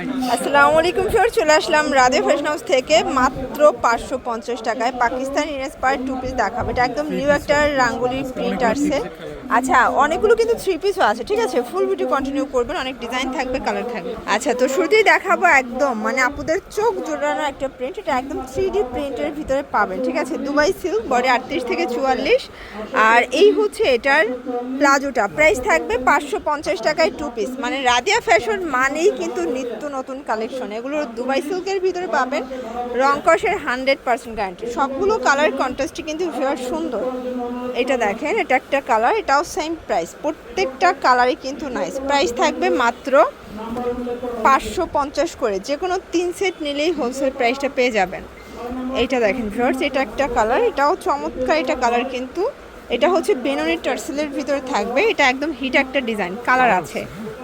আসসালামু আলাইকুম ফিওর চলে আসলাম রাধে ফ্যাশন হাউস থেকে মাত্র পাঁচশো পঞ্চাশ টাকায়। পাকিস্তান ইনস্পায়ার টু পিস দেখাবো। এটা একদম নিউ একটা রাঙ্গুলির প্রিন্ট আসছে। আচ্ছা অনেকগুলো কিন্তু থ্রি পিসও আছে, ঠিক আছে? ফুল ভিডিও কন্টিনিউ করবেন, অনেক ডিজাইন থাকবে কালার থাকবে। আচ্ছা তো শুরুতেই দেখাবো একদম মানে আপুদের চোখ জোড়ানো একটা প্রিন্ট এটা একদম থ্রি ডি প্রিন্টের ভিতরে পাবেন, ঠিক আছে? দুবাই সিল্ক বডি আটত্রিশ থেকে চুয়াল্লিশ। আর এই হচ্ছে এটার প্লাজোটা প্রাইস থাকবে পাঁচশো পঞ্চাশ টাকায় টু পিস মানে রাদিয়া ফ্যাশন মানেই কিন্তু নিত্য নতুন কালেকশন এগুলো দুবাই সিল্কের ভিতরে পাবেন রংকসের হান্ড্রেড পার্সেন্ট গ্যারান্টি সবগুলো কালার কন্ট্রাস্টই কিন্তু সুন্দর। এটা দেখেন, এটা একটা কালার এটাও সেম প্রাইস প্রত্যেকটা কালারই কিন্তু নাইস প্রাইস থাকবে মাত্র পাঁচশো পঞ্চাশ করে। যে কোনো তিন সেট নিলেই হোলসেল প্রাইসটা পেয়ে যাবেন। এইটা দেখেন ভিউয়ার্স এটা একটা কালার এটাও চমৎকার এটা কালার কিন্তু। এটা হচ্ছে বেননি টার্সেলের ভিতরে থাকবে। এটা একদম হিট একটা ডিজাইন কালার আছে।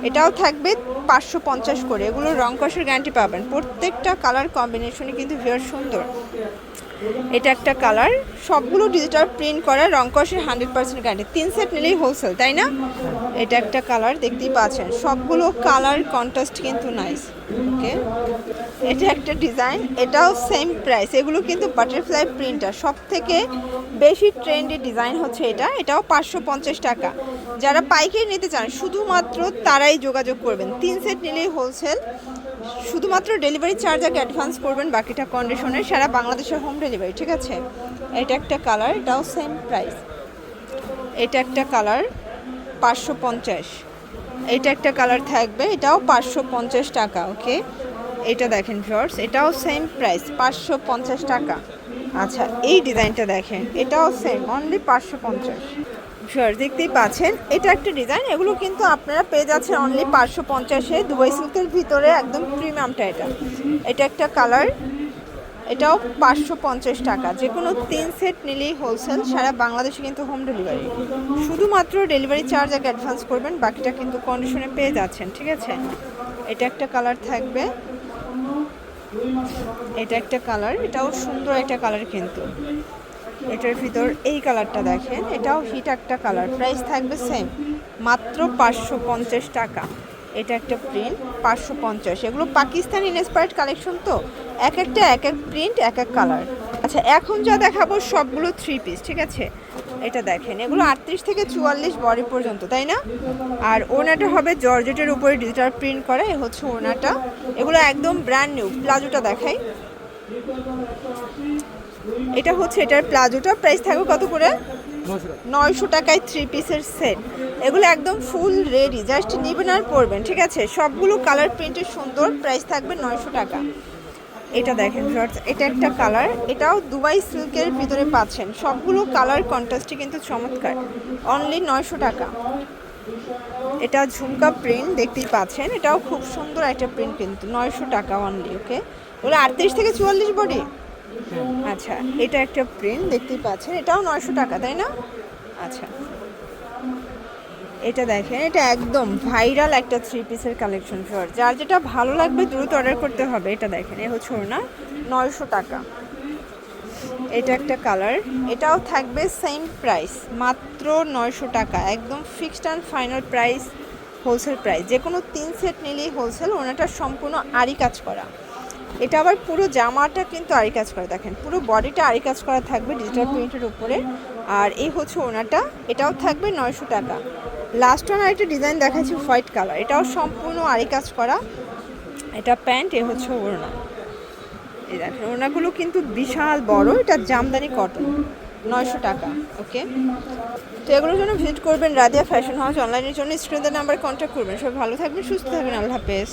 এটাও থাকবে পাঁচশো পঞ্চাশ করে। এগুলো রং কষের গ্যারান্টি পাবেন। প্রত্যেকটা কালার কম্বিনেশনই কিন্তু ভীষণ সুন্দর। এটা একটা কালার। সবগুলো ডিজিটাল প্রিন্ট করা, রং কষের হান্ড্রেড পার্সেন্ট গ্যারান্টি তিন সেট নিলেই হোলসেল তাই না? এটা একটা কালার, দেখতেই পাচ্ছেন। সবগুলো কালার কন্ট্রাস্ট কিন্তু নাইস ওকে এটা একটা ডিজাইন এটাও সেম প্রাইস এগুলো কিন্তু বাটারফ্লাই প্রিন্টার সব থেকে বেশি ট্রেন্ডি ডিজাইন হচ্ছে এটা। এটাও পাঁচশো পঞ্চাশ টাকা। যারা পাইকারি নিতে চান, শুধুমাত্র তারাই যোগাযোগ করবেন। তিন সেট নিলেই হোলসেল শুধুমাত্র ডেলিভারি চার্জ আগে অ্যাডভান্স করবেন বাকিটা কন্ডিশনের সারা বাংলাদেশের হোম ডেলিভারি, ঠিক আছে? এটা একটা কালার, এটাও সেম প্রাইস এটা একটা কালার পাঁচশো পঞ্চাশ। এটা একটা কালার থাকবে, এটাও পাঁচশো পঞ্চাশ টাকা, ওকে? এটা দেখেন ভিউয়ার্স এটাও সেম প্রাইস পাঁচশো পঞ্চাশ টাকা। আচ্ছা এই ডিজাইনটা দেখেন, এটাও সেম অনলি পাঁচশো পঞ্চাশ। দেখতেই পাচ্ছেন। এটা একটা ডিজাইন এগুলো কিন্তু আপনারা পেয়ে যাচ্ছেন অনলি পাঁচশো পঞ্চাশে। দুবাই সিল্কের ভিতরে একদম প্রিমিয়ামটা এটা। এটা একটা কালার এটাও পাঁচশো পঞ্চাশ টাকা। যে কোনো তিন সেট নিলেই হোলসেল সারা বাংলাদেশে কিন্তু হোম ডেলিভারি শুধুমাত্র ডেলিভারি চার্জ আগে অ্যাডভান্স করবেন, বাকিটা কিন্তু কন্ডিশনে পেয়ে যাচ্ছেন, ঠিক আছে? এটা একটা কালার থাকবে। এটা একটা কালার এটাও সুন্দর একটা কালার কিন্তু। এটার ভিতর এই কালারটা দেখেন, এটাও হিট একটা কালার। প্রাইস থাকবে সেম মাত্র পাঁচশো পঞ্চাশ টাকা। এটা একটা প্রিন্ট পাঁচশো পঞ্চাশ। এগুলো পাকিস্তানি ইনস্পায়ার্ড কালেকশন তো? এক একটা, এক এক প্রিন্ট এক এক কালার আচ্ছা এখন যা দেখাবো সবগুলো থ্রি পিস ঠিক আছে? এটা দেখেন, এগুলো আটত্রিশ থেকে চুয়াল্লিশ বডি পর্যন্ত, তাই না? আর ওনাটা হবে জর্জেটের উপরে ডিজিটাল প্রিন্ট করা, এ হচ্ছে ওনাটা এগুলো একদম ব্র্যান্ড নিউ প্লাজোটা দেখাই। এটা হচ্ছে এটার প্লাজোটা। প্রাইস থাকবে কত করে? নয়শো টাকায় থ্রি পিসের সেট এগুলো একদম ফুল রেডি জাস্ট নেবেন আর পরবেন, ঠিক আছে? সবগুলো কালার প্রিন্টের সুন্দর প্রাইস থাকবে নয়শো টাকা। এটা দেখেন শর্টস এটা একটা কালার এটাও দুবাই সিল্কের ভিতরে পাচ্ছেন। সবগুলো কালার কন্ট্রাস্টই কিন্তু চমৎকার। অনলি নয়শো টাকা। এটা ঝুমকা প্রিন্ট দেখতেই পাচ্ছেন। এটাও খুব সুন্দর একটা প্রিন্ট কিন্তু, নয়শো টাকা অনলি ওকে ওগুলো আটত্রিশ থেকে চুয়াল্লিশ বডি আচ্ছা এটা একটা প্রিন্ট দেখতেই পাচ্ছেন। এটাও নয়শো টাকা, তাই না? আচ্ছা। এটা দেখেন, এটা একদম ভাইরাল একটা থ্রি পিসের কালেকশন ফর যার যেটা ভালো লাগবে, দ্রুত অর্ডার করতে হবে। এটা দেখেন, এ হচ্ছে না নয়শো টাকা। এটা একটা কালার এটাও থাকবে সেম প্রাইস মাত্র নয়শো টাকা। একদম fixed and final price wholesale price যে কোনো তিন সেট নিলেই হোলসেল ওনাটা সম্পূর্ণ আড়ি কাজ করা। এটা আবার পুরো জামাটা কিন্তু আড়ি কাজ করা দেখেন পুরো বডিটা আড়ি কাজ করা থাকবে ডিজিটাল প্রিন্টের উপরে। আর এই হচ্ছে ওনাটা এটাও থাকবে নয়শো টাকা। লাস্ট ওয়ান আরেকটা ডিজাইন দেখাচ্ছি হোয়াইট কালার। এটাও সম্পূর্ণ আড়ি কাজ করা। এটা প্যান্ট এ হচ্ছে ওড়না। এই দেখেন ওড়নাগুলো কিন্তু বিশাল বড় এটা জামদানি কটন নয়শো টাকা ওকে তো এগুলোর জন্য ভিজিট করবেন রাদিয়া ফ্যাশন হাউস অনলাইনের জন্য স্ক্রিনের নাম্বার কন্ট্যাক্ট করবেন। সবাই ভালো থাকবেন সুস্থ থাকবেন আল্লাহ হাফেজ।